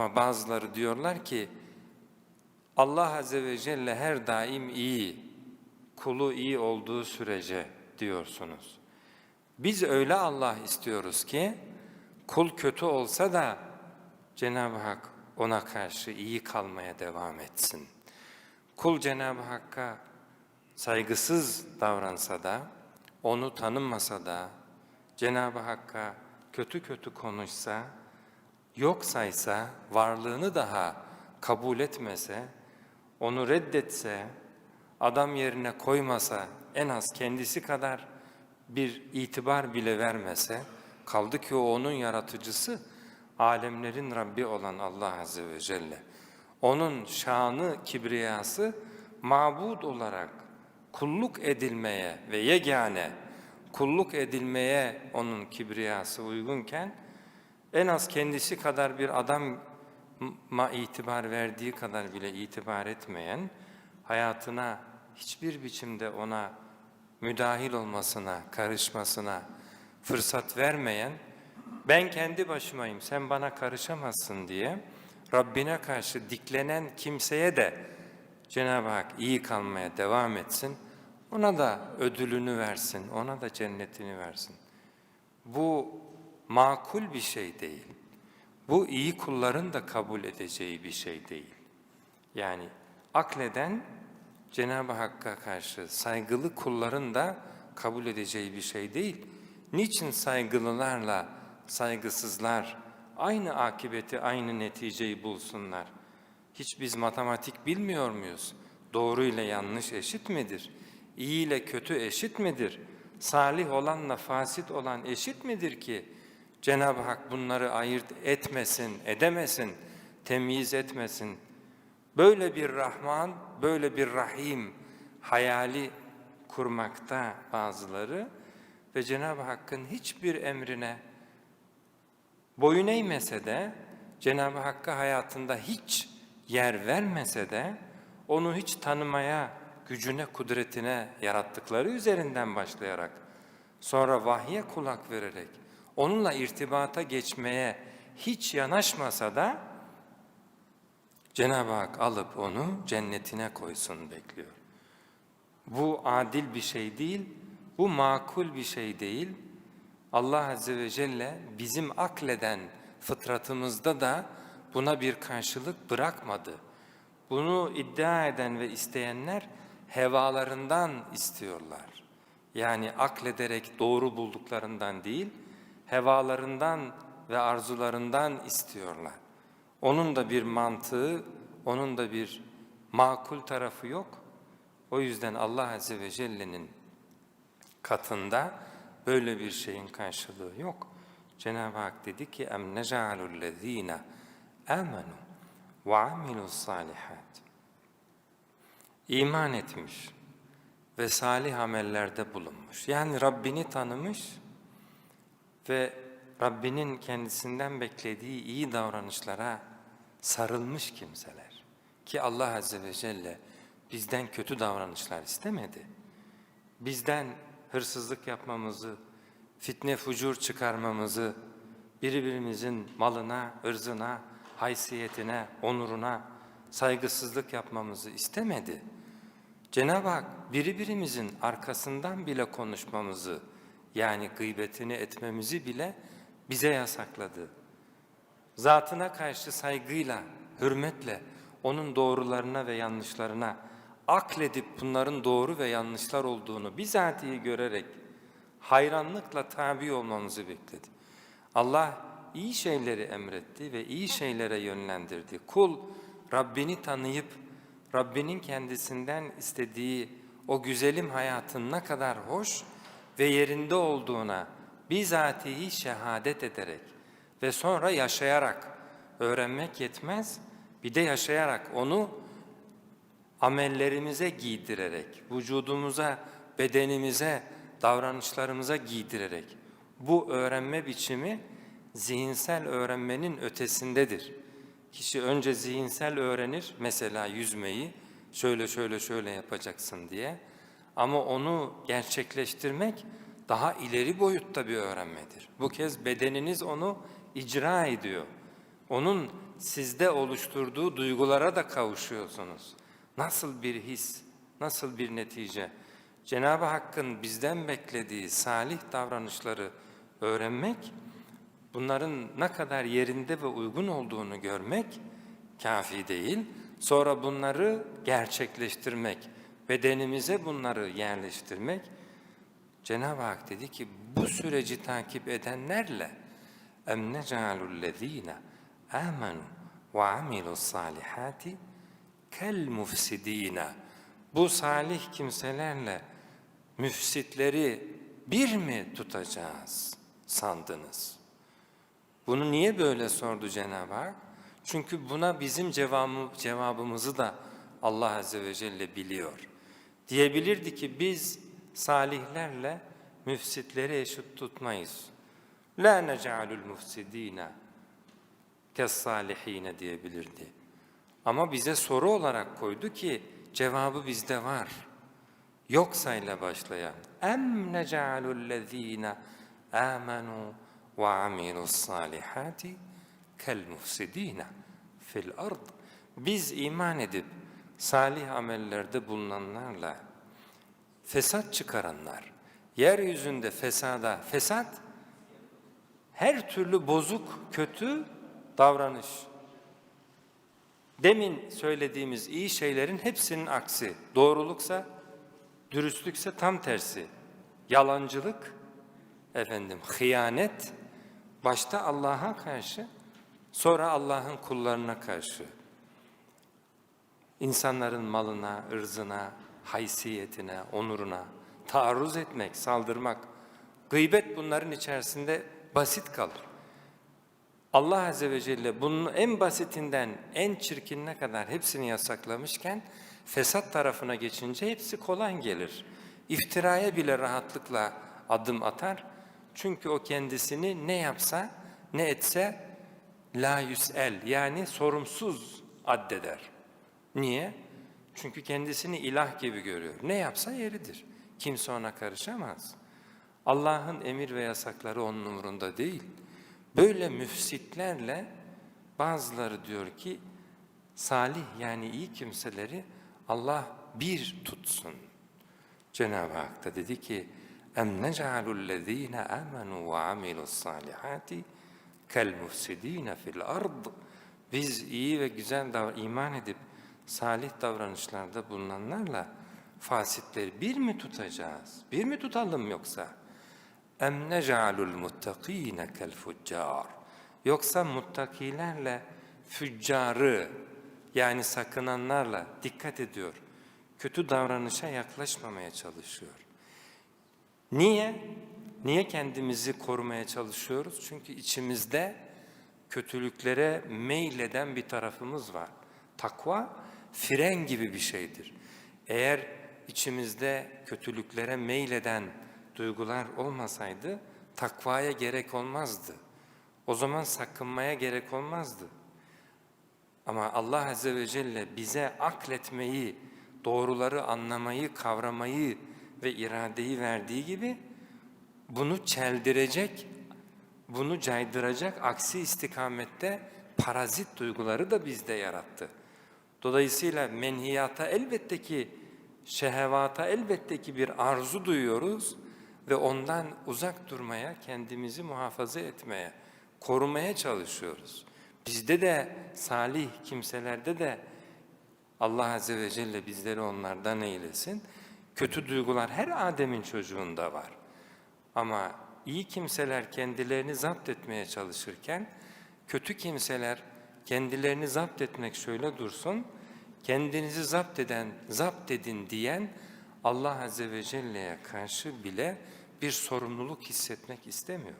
Ama bazıları diyorlar ki Allah Azze ve Celle her daim iyi, kulu iyi olduğu sürece diyorsunuz. Biz öyle Allah istiyoruz ki kul kötü olsa da Cenab-ı Hak ona karşı iyi kalmaya devam etsin. Kul Cenab-ı Hakk'a saygısız davransa da, onu tanımasa da, Cenab-ı Hakk'a kötü kötü konuşsa, yok saysa, varlığını daha kabul etmese, onu reddetse, adam yerine koymasa, en az kendisi kadar bir itibar bile vermese, kaldı ki o onun yaratıcısı, alemlerin Rabbi olan Allah Azze ve Celle. Onun şanı, kibriyası mabud olarak kulluk edilmeye ve yegane kulluk edilmeye onun kibriyası uygunken en az kendisi kadar bir adama itibar verdiği kadar bile itibar etmeyen, hayatına hiçbir biçimde ona müdahil olmasına, karışmasına fırsat vermeyen, ben kendi başımayım, sen bana karışamazsın diye Rabbine karşı diklenen kimseye de Cenab-ı Hak iyi kalmaya devam etsin, ona da ödülünü versin, ona da cennetini versin. Bu makul bir şey değil. Bu iyi kulların da kabul edeceği bir şey değil. Yani akleden Cenab-ı Hakk'a karşı saygılı kulların da kabul edeceği bir şey değil. Niçin saygılılarla saygısızlar aynı akibeti, aynı neticeyi bulsunlar? Hiç biz matematik bilmiyor muyuz? Doğru ile yanlış eşit midir? İyi ile kötü eşit midir? Salih olanla fasit olan eşit midir ki Cenab-ı Hak bunları ayırt etmesin, edemesin, temyiz etmesin? Böyle bir Rahman, böyle bir Rahim hayali kurmakta bazıları ve Cenab-ı Hakk'ın hiçbir emrine boyun eğmese de Cenab-ı Hakk'a hayatında hiç yer vermese de onu hiç tanımaya, gücüne, kudretine yarattıkları üzerinden başlayarak sonra vahye kulak vererek onunla irtibata geçmeye hiç yanaşmasa da Cenab-ı Hak alıp onu cennetine koysun bekliyor. Bu adil bir şey değil, bu makul bir şey değil. Allah Azze ve Celle bizim akleden fıtratımızda da buna bir karşılık bırakmadı. Bunu iddia eden ve isteyenler hevalarından istiyorlar. Yani aklederek doğru bulduklarından değil, hevalarından ve arzularından istiyorlar. Onun da bir mantığı, onun da bir makul tarafı yok. O yüzden Allah Azze ve Celle'nin katında böyle bir şeyin karşılığı yok. Cenab-ı Hak dedi ki nec'alul lezine amenu ve amilus salihat. İman etmiş ve salih amellerde bulunmuş. Yani Rabbini tanımış ve Rabbinin kendisinden beklediği iyi davranışlara sarılmış kimseler. Ki Allah Azze ve Celle bizden kötü davranışlar istemedi. Bizden hırsızlık yapmamızı, fitne fucur çıkarmamızı, birbirimizin malına, ırzına, haysiyetine, onuruna saygısızlık yapmamızı istemedi. Cenab-ı Hak birbirimizin arkasından bile konuşmamızı, yani gıybetini etmemizi bile bize yasakladı. Zatına karşı saygıyla, hürmetle, onun doğrularına ve yanlışlarına akledip bunların doğru ve yanlışlar olduğunu bizatihi görerek hayranlıkla tabi olmamızı bekledi. Allah iyi şeyleri emretti ve iyi şeylere yönlendirdi. Kul Rabbini tanıyıp Rabbinin kendisinden istediği o güzelim hayatın ne kadar hoş ve yerinde olduğuna bizatihi şehadet ederek ve sonra yaşayarak öğrenmek yetmez, bir de yaşayarak onu amellerimize giydirerek, vücudumuza, bedenimize, davranışlarımıza giydirerek bu öğrenme biçimi zihinsel öğrenmenin ötesindedir. Kişi önce zihinsel öğrenir, mesela yüzmeyi, şöyle şöyle şöyle yapacaksın diye. Ama onu gerçekleştirmek daha ileri boyutta bir öğrenmedir. Bu kez bedeniniz onu icra ediyor. Onun sizde oluşturduğu duygulara da kavuşuyorsunuz. Nasıl bir his, nasıl bir netice? Cenab-ı Hakk'ın bizden beklediği salih davranışları öğrenmek, bunların ne kadar yerinde ve uygun olduğunu görmek kafi değil. Sonra bunları gerçekleştirmek, bedenimize bunları yerleştirmek. Cenab-ı Hak dedi ki bu süreci takip edenlerle em nec'alullezine amenu ve amilus salihati kel mufsidine bu salih kimselerle müfsitleri bir mi tutacağız sandınız? Bunu niye böyle sordu Cenab-ı Hak? Çünkü buna bizim cevabı, cevabımızı da Allah Azze ve Celle biliyor. Diyebilirdi ki biz salihlerle müfsitleri eşit tutmayız. La nec'alul mufsidine kes salihine diyebilirdi. Ama bize soru olarak koydu ki cevabı bizde var. Yoksa ile başlayan em nec'alul lezine amenu ve amilus salihati kel mufsidine fil ard. Biz iman edip salih amellerde bulunanlarla fesat çıkaranlar, yeryüzünde fesada, fesat her türlü bozuk, kötü davranış. Demin söylediğimiz iyi şeylerin hepsinin aksi. Doğruluksa, dürüstlükse tam tersi. Yalancılık, efendim, hıyanet, başta Allah'a karşı, sonra Allah'ın kullarına karşı. İnsanların malına, ırzına, haysiyetine, onuruna taarruz etmek, saldırmak, gıybet bunların içerisinde basit kalır. Allah Azze ve Celle bunun en basitinden en çirkinine kadar hepsini yasaklamışken fesat tarafına geçince hepsi kolay gelir. İftiraya bile rahatlıkla adım atar. Çünkü o kendisini ne yapsa ne etse la yüsel yani sorumsuz addeder. Niye? Çünkü kendisini ilah gibi görüyor. Ne yapsa yeridir. Kimse ona karışamaz. Allah'ın emir ve yasakları onun umurunda değil. Böyle müfsitlerle bazıları diyor ki salih yani iyi kimseleri Allah bir tutsun. Cenab-ı Hak da dedi ki lezine amenu ve amilus salihati kel mufsidine fil ard. Biz iyi ve güzel iman edip salih davranışlarda bulunanlarla fasitleri bir mi tutacağız? Bir mi tutalım yoksa? Em nec'alul muttakine kel fuccar. Yoksa muttakilerle füccarı yani sakınanlarla dikkat ediyor. Kötü davranışa yaklaşmamaya çalışıyor. Niye? Niye kendimizi korumaya çalışıyoruz? Çünkü içimizde kötülüklere meyleden bir tarafımız var. Takva fren gibi bir şeydir. Eğer içimizde kötülüklere meyleden duygular olmasaydı takvaya gerek olmazdı. O zaman sakınmaya gerek olmazdı. Ama Allah Azze ve Celle bize akletmeyi, doğruları anlamayı, kavramayı ve iradeyi verdiği gibi bunu çeldirecek, bunu caydıracak aksi istikamette parazit duyguları da bizde yarattı. Dolayısıyla menhiyata elbette ki, şehevata elbette ki bir arzu duyuyoruz ve ondan uzak durmaya, kendimizi muhafaza etmeye, korumaya çalışıyoruz. Bizde de salih kimselerde de Allah Azze ve Celle bizleri onlardan eylesin. Kötü duygular her Adem'in çocuğunda var. Ama iyi kimseler kendilerini zapt etmeye çalışırken, kötü kimseler kendilerini zapt etmek şöyle dursun, kendinizi zapt eden, zapt edin diyen Allah Azze ve Celle'ye karşı bile bir sorumluluk hissetmek istemiyor.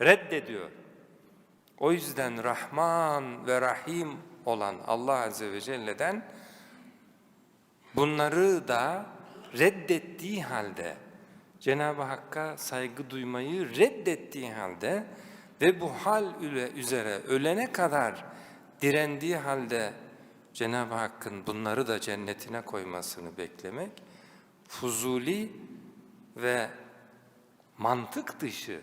Reddediyor. O yüzden Rahman ve Rahim olan Allah Azze ve Celle'den bunları da reddettiği halde Cenab-ı Hakk'a saygı duymayı reddettiği halde ve bu hal üzere ölene kadar direndiği halde Cenab-ı Hakk'ın bunları da cennetine koymasını beklemek fuzuli ve mantık dışı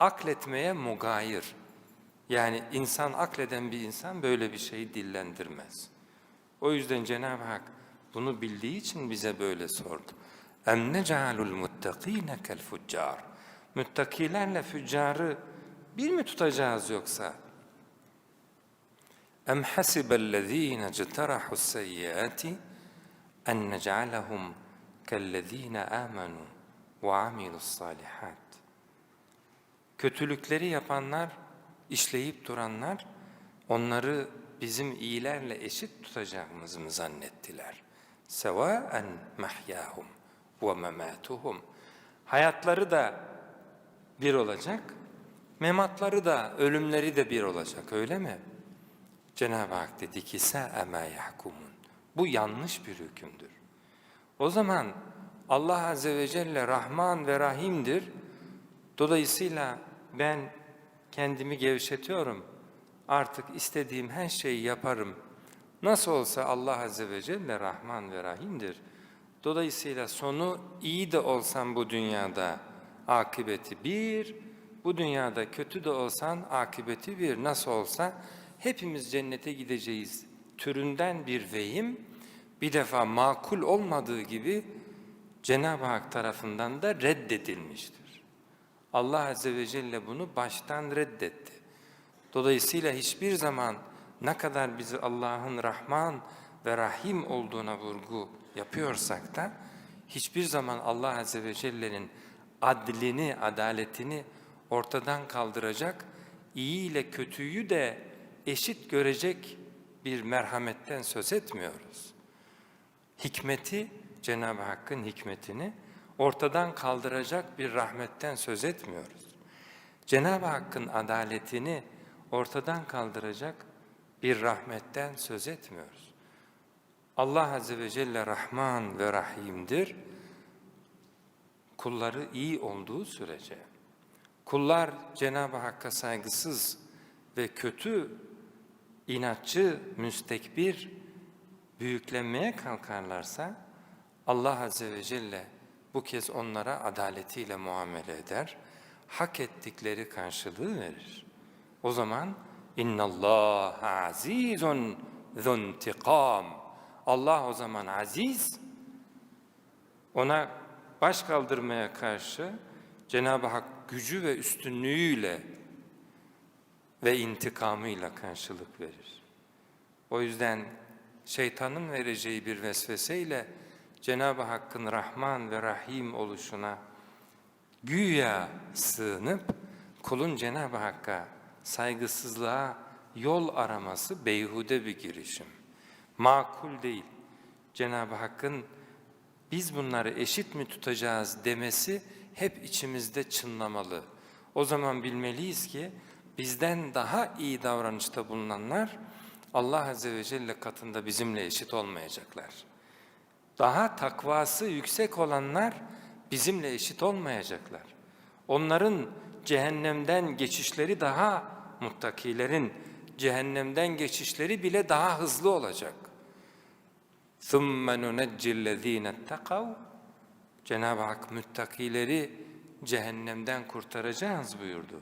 akletmeye mugayir. Yani insan akleden bir insan böyle bir şeyi dillendirmez. O yüzden Cenab-ı Hak bunu bildiği için bize böyle sordu. Necalul muttakine kel fuccar. Müttakilerle füccarı bir mi tutacağız yoksa? Em hasibellezine ceterahu's seyyiati en nec'alehum kellezine amenu ve amilus salihat. Kötülükleri yapanlar, işleyip duranlar, onları bizim iyilerle eşit tutacağımızı mı zannettiler? Sevaen mahyahum ve mematuhum. Hayatları da bir olacak, mematları da, ölümleri de bir olacak öyle mi? Cenab-ı Hak dedi ki sa'e ma yahkumun. Bu yanlış bir hükümdür. O zaman Allah Azze ve Celle Rahman ve Rahim'dir. Dolayısıyla ben kendimi gevşetiyorum. Artık istediğim her şeyi yaparım. Nasıl olsa Allah Azze ve Celle Rahman ve Rahim'dir. Dolayısıyla sonu iyi de olsam bu dünyada akıbeti bir, bu dünyada kötü de olsan akıbeti bir. Nasıl olsa hepimiz cennete gideceğiz türünden bir vehim bir defa makul olmadığı gibi Cenab-ı Hak tarafından da reddedilmiştir. Allah Azze ve Celle bunu baştan reddetti. Dolayısıyla hiçbir zaman ne kadar bizi Allah'ın Rahman ve Rahim olduğuna vurgu yapıyorsak da hiçbir zaman Allah Azze ve Celle'nin adlini, adaletini ortadan kaldıracak, iyi ile kötüyü de eşit görecek bir merhametten söz etmiyoruz. Hikmeti, Cenab-ı Hakk'ın hikmetini ortadan kaldıracak bir rahmetten söz etmiyoruz. Cenab-ı Hakk'ın adaletini ortadan kaldıracak bir rahmetten söz etmiyoruz. Allah Azze ve Celle Rahman ve Rahim'dir. Kulları iyi olduğu sürece, kullar Cenab-ı Hakk'a saygısız ve kötü, inatçı, müstekbir, büyüklenmeye kalkarlarsa Allah Azze ve Celle bu kez onlara adaletiyle muamele eder, hak ettikleri karşılığı verir. O zaman innallah azizun zuntikam. Allah o zaman aziz, ona baş kaldırmaya karşı Cenab-ı Hak gücü ve üstünlüğüyle ve intikamıyla karşılık verir. O yüzden şeytanın vereceği bir vesveseyle Cenab-ı Hakk'ın Rahman ve Rahim oluşuna güya sığınıp kulun Cenab-ı Hakk'a saygısızlığa yol araması beyhude bir girişim. Makul değil. Cenab-ı Hakk'ın biz bunları eşit mi tutacağız demesi hep içimizde çınlamalı. O zaman bilmeliyiz ki bizden daha iyi davranışta bulunanlar Allah Azze ve Celle katında bizimle eşit olmayacaklar. Daha takvası yüksek olanlar bizimle eşit olmayacaklar. Onların cehennemden geçişleri daha muttakilerin cehennemden geçişleri bile daha hızlı olacak. ثُمَّ نُنَجِّ الَّذ۪ينَ اتَّقَوْا Cenab-ı Hak müttakileri cehennemden kurtaracağız buyurdu.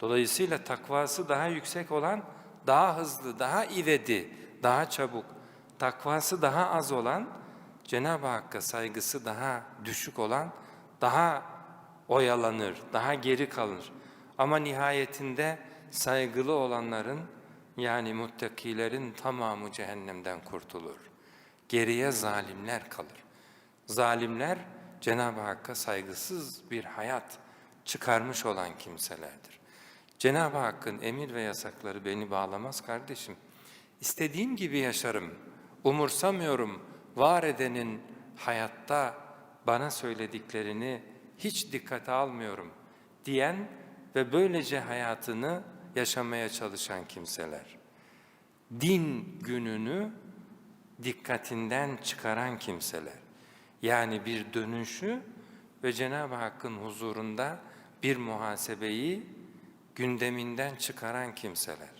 Dolayısıyla takvası daha yüksek olan daha hızlı, daha ivedi, daha çabuk, takvası daha az olan, Cenab-ı Hakk'a saygısı daha düşük olan, daha oyalanır, daha geri kalır. Ama nihayetinde saygılı olanların, yani muttakilerin tamamı cehennemden kurtulur. Geriye zalimler kalır. Zalimler, Cenab-ı Hakk'a saygısız bir hayat çıkarmış olan kimselerdir. Cenab-ı Hakk'ın emir ve yasakları beni bağlamaz kardeşim. İstediğim gibi yaşarım, umursamıyorum. Var edenin hayatta bana söylediklerini hiç dikkate almıyorum diyen ve böylece hayatını yaşamaya çalışan kimseler. Din gününü dikkatinden çıkaran kimseler. Yani bir dönüşü ve Cenab-ı Hakk'ın huzurunda bir muhasebeyi gündeminden çıkaran kimseler.